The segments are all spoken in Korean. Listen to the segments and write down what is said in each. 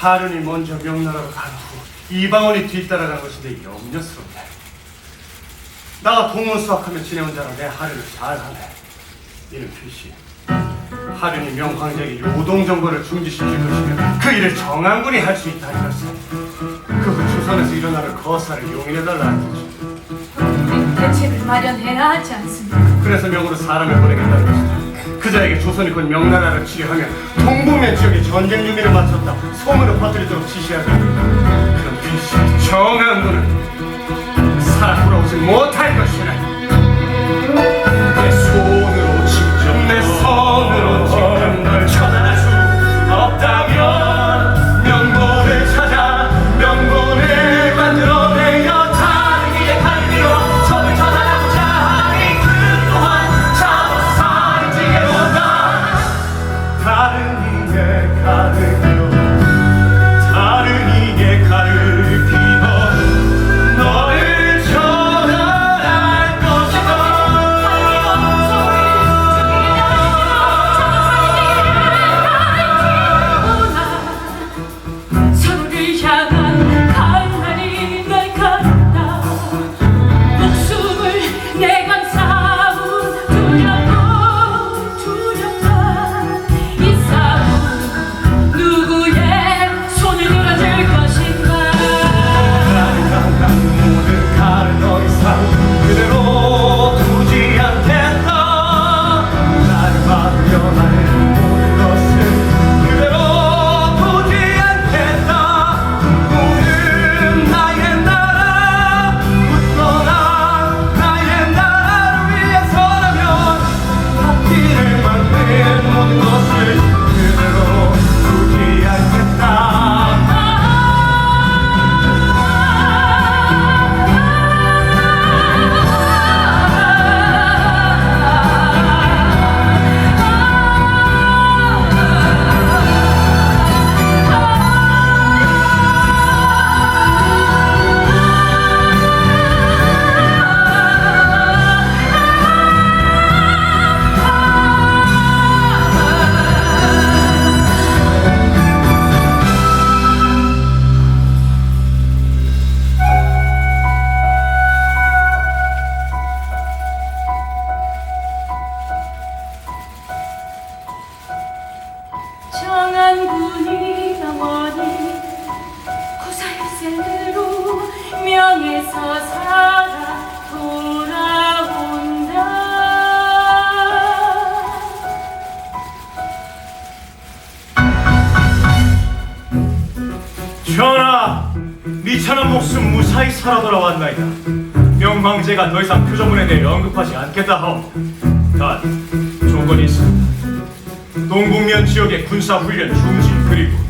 하른이 먼저 명나라로 간 후 이방원이 뒤따라간 것인데 염려스럽네. 나가 동문 수학하며 지내온 자라 내 하른을 잘하네. 이는 필시 하른이 명황제에게 요동 정보를 중지시킬 것이며 그 일을 정한군이 할 수 있다 이것을. 그 조선에서 일어나는 거사를 용인해달라 는 거지. 대책을 마련해야 하지 않습니까? 그래서 명으로 사람을 보내겠다는 것이다. 그자에게 조선이 곧 명나라를 치려하면 동북면 지역에 전쟁 준비를 마쳤다. 소문을 퍼뜨리도록 지시하자. 그럼 일시 정한군은 살아 돌아오지 못할 것이라. 구사일생으로 명에서 살아 돌아온다 전하, 미천한 목숨 무사히 살아 돌아왔나이다. 명방제가 더 이상 표정문에 대해 언급하지 않겠다 하오. 단, 조건이 있습니다. 동북면 지역의 군사훈련 중지 그리고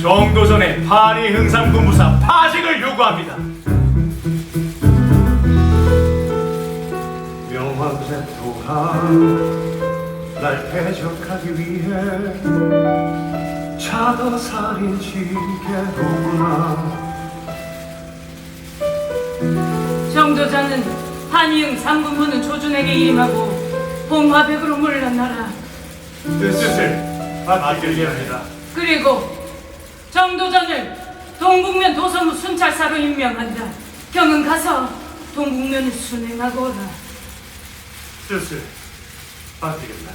정도전의 파리 흥상군부사 파직을 요구합니다. 명왕제 또한 날 대적하기 위해 자더살인 징계로구나 정도자는 한이응 상군부는 조준에게 임하고 홍화백으로 물러나라 뜻을 받들게 합니다. 그리고 정도전을 동북면 도서무 순찰사로 임명한다. 경은 가서 동북면을 순행하고 오라. 뜻을 받들겠다